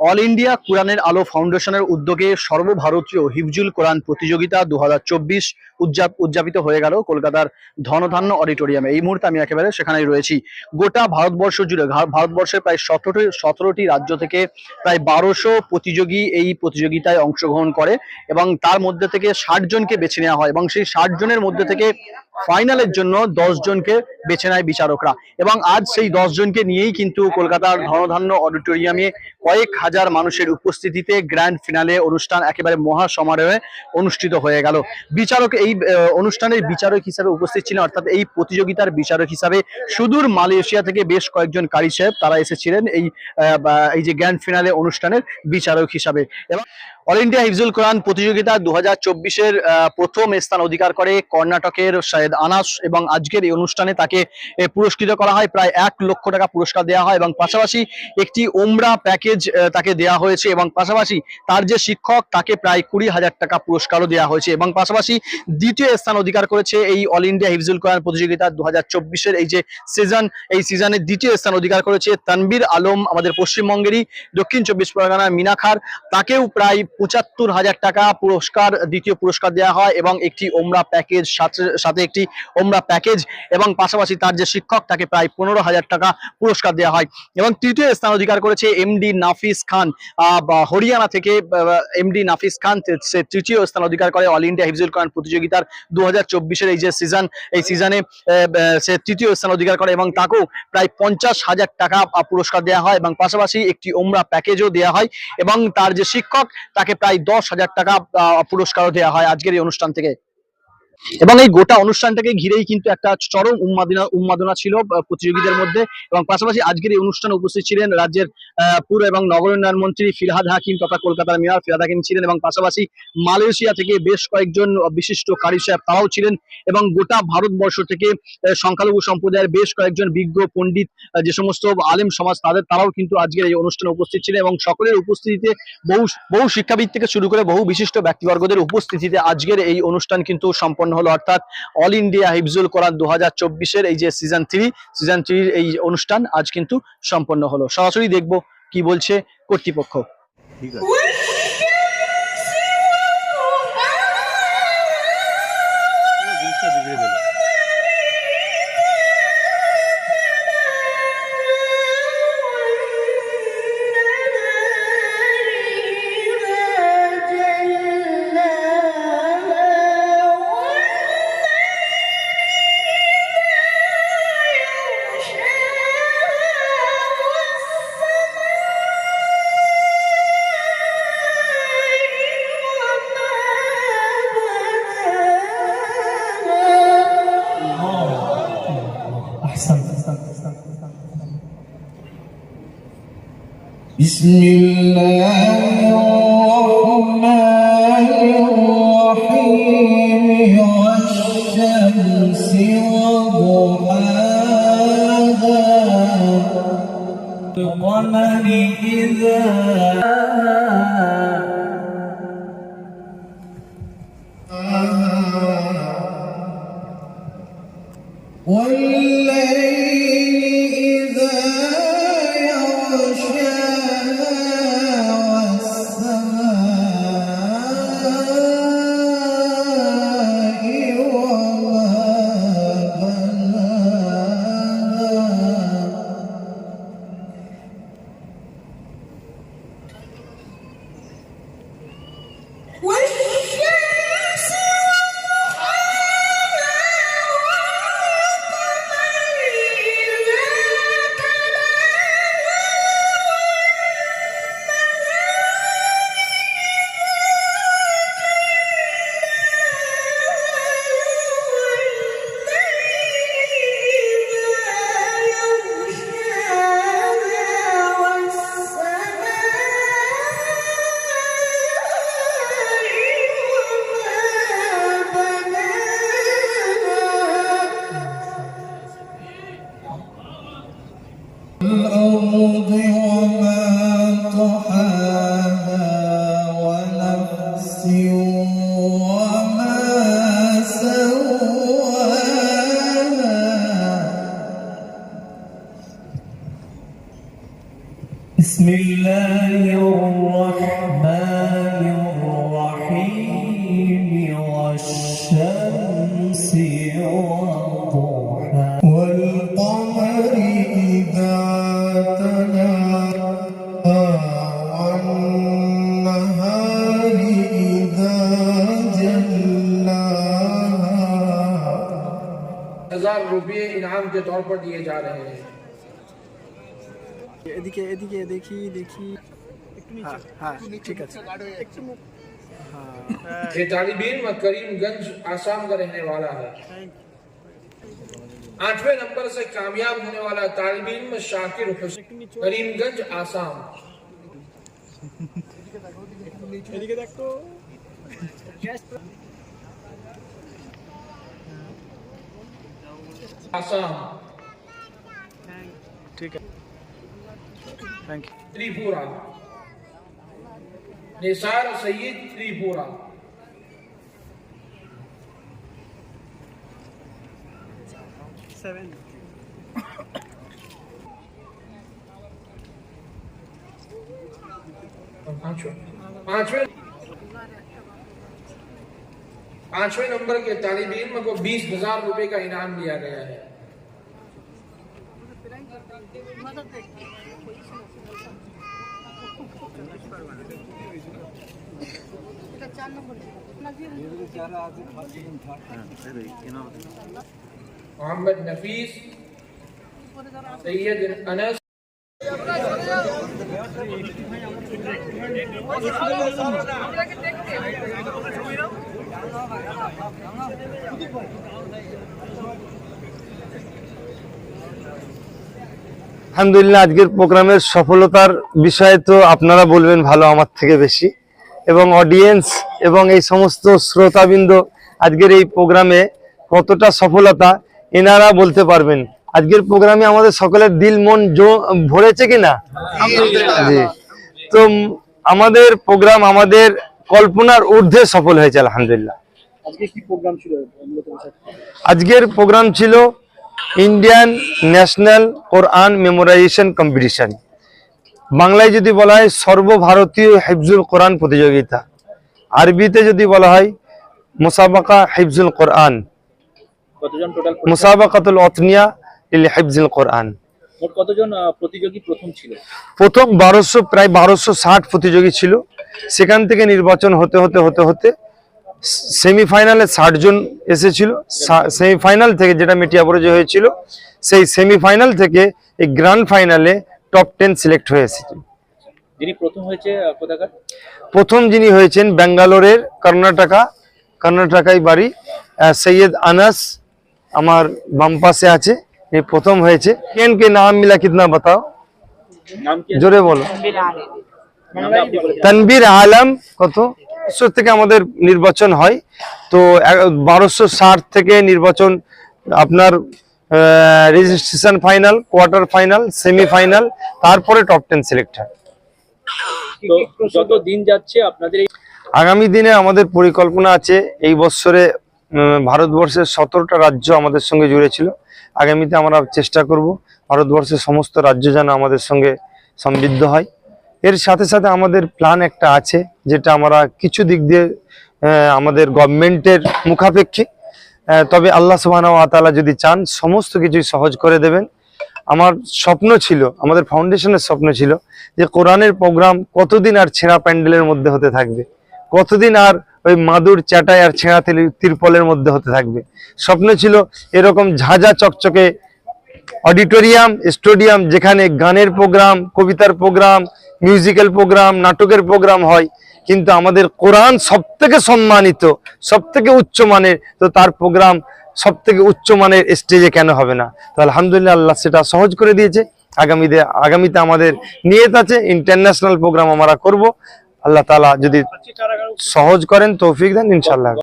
All India কোরআনের আলো ফাউন্ডেশনের উদ্যোগে সর্বভারতীয় হিফজুল কোরআন প্রতিযোগিতা দু হাজার উদযাপিত হয়ে গেল কলকাতার ধনধান্য অডিটোরিয়ামে। এই মুহূর্তে আমি একেবারে সেখানেই রয়েছি। গোটা ভারতবর্ষ জুড়ে ভারতবর্ষের প্রায় সতেরোটি সতেরোটি রাজ্য থেকে প্রায় বারোশো প্রতিযোগী এই প্রতিযোগিতায় অংশগ্রহণ করে এবং তার মধ্যে থেকে ষাট জনকে বেছে নেওয়া হয় এবং সেই ষাট জনের মধ্যে থেকে ফাইনালের জন্য দশ জনকে বেছে নেয় বিচারকরা। এবং আজ সেই দশ জনকে নিয়েই কিন্তু কলকাতার ধনধান্য অডিটোরিয়ামে কয়েক হাজার মানুষের উপস্থিতিতে গ্র্যান্ড ফিনালে অনুষ্ঠান একেবারে মহা সমারোহে অনুষ্ঠিত হয়ে গেল। বিচারক এই অনুষ্ঠানের বিচারক হিসাবে উপস্থিত ছিলেন, অর্থাৎ এই প্রতিযোগিতার বিচারক হিসাবে সুদূর মালয়েশিয়া থেকে বেশ কয়েকজন কারি সাহেব তারা এসেছিলেন এই এই যে গ্র্যান্ড ফিনালে অনুষ্ঠানের বিচারক হিসাবে। এবং অল ইন্ডিয়া হিফজুল কোরআন প্রতিযোগিতা দু হাজার চব্বিশের প্রথম স্থান অধিকার করে কর্ণাটকের সৈয়দ আনাস এবং আজকের এই অনুষ্ঠানে তাকে পুরস্কৃত করা হয়। প্রায় এক লক্ষ টাকা পুরস্কার দেওয়া হয় এবং পাশাপাশি একটি ওমরা প্যাকেজ তাকে দেওয়া হয়েছে এবং পাশাপাশি তার যে শিক্ষক তাকে প্রায় কুড়ি হাজার টাকা পুরস্কারও দেওয়া হয়েছে এবং পাশাপাশি দ্বিতীয় স্থান অধিকার করেছে এই অল ইন্ডিয়া হিফজুল কোরআন প্রতিযোগিতা দু হাজার এই যে সিজন এই সিজনের দ্বিতীয় স্থান অধিকার করেছে তানবীর আলম, আমাদের পশ্চিমবঙ্গেরই দক্ষিণ চব্বিশ পরগনার মিনাখার তাকেও প্রায় পঁচাত্তর হাজার টাকা পুরস্কার, দ্বিতীয় পুরস্কার দেওয়া হয় এবং একটি ওমরা প্যাকেজ, সাথে সাথে একটি ওমরা প্যাকেজ এবং পাশাপাশি তার যে শিক্ষক, তাকে প্রায় পনেরো হাজার টাকা পুরস্কার দেওয়া হয়। এবং তৃতীয় স্থান অধিকার করেছে এমডি নাফিস খান। হরিয়ানা থেকে এমডি নাফিস খান সে তৃতীয় স্থান অধিকার করে অল ইন্ডিয়া হিফজুল কোরআন প্রতিযোগিতার দু হাজার এই যে সিজন এই সিজনে সে তৃতীয় স্থান অধিকার করে এবং তাকেও প্রায় পঞ্চাশ হাজার টাকা পুরস্কার দেওয়া হয় এবং পাশাপাশি একটি ওমরা প্যাকেজও দেওয়া হয় এবং তার যে শিক্ষক, তাকে প্রায় দশ হাজার টাকা পুরস্কারও দেওয়া হয় আজকের এই অনুষ্ঠান থেকে। এবং এই গোটা অনুষ্ঠানটাকে ঘিরেই কিন্তু একটা চরম উন্মাদনা উন্মাদনা ছিল প্রতিযোগীদের মধ্যে। এবং পাশাপাশি আজকের এই অনুষ্ঠানে উপস্থিত ছিলেন রাজ্যের পুর এবং নগর উন্নয়ন মন্ত্রী ফিরহাদ হাকিম তথা কলকাতার মেয়র ফিরহাদ হাকিম ছিলেন এবং পাশাপাশি মালয়েশিয়া থেকে বেশ কয়েকজন বিশিষ্ট কারি সাহেব তারাও ছিলেন। এবং গোটা ভারতবর্ষ থেকে সংখ্যালঘু সম্প্রদায়ের বেশ কয়েকজন বিজ্ঞ পণ্ডিত যে সমস্ত আলেম সমাজ তাদের, তারাও কিন্তু আজকের এই অনুষ্ঠানে উপস্থিত ছিলেন এবং সকলের উপস্থিতিতে বহু বহু শিক্ষাবিদ থেকে শুরু করে বহু বিশিষ্ট ব্যক্তিবর্গদের উপস্থিতিতে আজকের এই অনুষ্ঠান কিন্তু সম্পন্ন হলো অর্থাৎ অল ইন্ডিয়া হিফজুল কোরআন দু হাজার চব্বিশের এই যে সিজন থ্রি সিজন থ্রির এই অনুষ্ঠান আজ কিন্তু সম্পন্ন হলো। সরাসরি দেখব কি বলছে কর্তৃপক্ষ। ঠিক আছে। বিগড়ে بسم الله الرحمن الرحيم. والشمس وضحاها. القمر إذا والليل بسم الله الرحمن الرحيم والشمس والقمر. रुपये इनाम के तौर पर दिए जा रहे हैं এদিকে এদিকে দেখি দেখি হ্যাঁ হ্যাঁ ঠিক আছে ये तालिब इल्म करीमगंज आसाम का रहने वाला है आठवें नंबर से कामयाब होने वाला तालिब इल्म शाकिर हुसैन करीमगंज आसाम এদিকে দেখো ठीक है। Thank you Tripura. Nisar Saeed Tripura. पाँचवें। पाँचवें। पाँचवें नंबर के तालिब इल्म को बीस हज़ार रुपए का इनाम दिया गया है। मोहम्मद नफीस, सैयद अनस আলহামদুলিল্লাহ আজকের প্রোগ্রামের সফলতার বিষয়ে তো আপনারা বলবেন ভালো আমার থেকে বেশি। এবং অডিয়েন্স এবং এই সমস্ত শ্রোতাবৃন্দ আজকের এই প্রোগ্রামে কতটা সফলতা এনারা বলতে পারবেন। আজকের প্রোগ্রামে আমাদের সকলের দিল মন জো- ভরেছে কিনা? জি। তো আমাদের প্রোগ্রাম আমাদের কল্পনার ঊর্ধ্বে সফল হয়েছে আলহামদুলিল্লাহ। আজকের প্রোগ্রাম ছিল Indian national Quran memorisation competition বাংলায় যদি বলা হয় সর্বভারতীয় হিফজুল কোরআন প্রতিযোগিতা। আরবিতে যদি বলা হয় মুসাবাকা হিফজুল কোরআন। মুসাবাকাতুল অতনিয়া হিফজুল কোরআন। কতজন প্রতিযোগী প্রথম ছিল? প্রথম বারোশো প্রায় বারোশো ষাট প্রতিযোগী ছিল। সেখান থেকে নির্বাচন হতে হতে হতে হতে সেমিফাইনালে ষাট জন এসেছিল। সেমিফাইনাল থেকে যেটা মেটিয়াপুরে হয়েছিল সেই সেমিফাইনাল থেকে এই গ্র্যান্ড ফাইনালে টপ টেন সিলেক্ট হয়ে এসেছিল যিনি প্রথম হয়েছে প্রথম যিনি হয়েছেন ব্যাঙ্গালোরের কর্ণাটকা কর্ণাটকায় বাড়ি সৈয়দ আনাস আমার বাম পাশে আছে এই প্রথম হয়েছে। কেন কে নাম মিলা কিতনা বাতাও? জোরে বলো। তনবীর আলম কত? থেকে আমাদের নির্বাচন হয়। তো বারোশো ষাট থেকে নির্বাচন আপনার registration final quarter final semifinal তারপরে টপ টেন সিলেক্ট হয়। যত দিন যাচ্ছে আপনাদের আগামী দিনে আমাদের পরিকল্পনা আছে এই বছরে ভারতবর্ষের সতেরোটা রাজ্য আমাদের সঙ্গে জুড়ে ছিল। আগামীতে আমরা চেষ্টা করব ভারতবর্ষের সমস্ত রাজ্য যেন আমাদের সঙ্গে সমৃদ্ধ হয়। এর সাথে সাথে আমাদের প্ল্যান একটা আছে, যেটা আমরা কিছু দিক দিয়ে আমাদের গভর্নমেন্টের মুখাপেক্ষী। তবে আল্লাহ সুবাহ আতালা যদি চান, সমস্ত কিছুই সহজ করে দেবেন। আমার স্বপ্ন ছিল, আমাদের ফাউন্ডেশনের স্বপ্ন ছিল, যে কোরআনের প্রোগ্রাম কতদিন আর ছেঁড়া প্যান্ডেলের মধ্যে হতে থাকবে? কতদিন আর ওই মাদুর চাটাই আর ছেঁড়া তিল- তিরপলের মধ্যে হতে থাকবে? স্বপ্ন ছিল এরকম ঝাঁঝা চকচকে অডিটোরিয়াম, স্টেডিয়াম, যেখানে গানের প্রোগ্রাম কবিতার প্রোগ্রাম মিউজিক্যাল প্রোগ্রাম নাটকের প্রোগ্রাম হয় কিন্তু আমাদের কোরআন সব থেকে সম্মানিত সব থেকে উচ্চ মানের তো তার প্রোগ্রাম সব থেকে উচ্চ মানের স্টেজে কেন হবে না? তো আলহামদুলিল্লাহ আল্লাহ সেটা সহজ করে দিয়েছে। আগামীতে আগামীতে আমাদের নিয়ত আছে ইন্টারন্যাশনাল প্রোগ্রাম আমরা করব। আল্লাহ তালা যদি সহজ করেন তৌফিক দেন ইনশাল্লাহ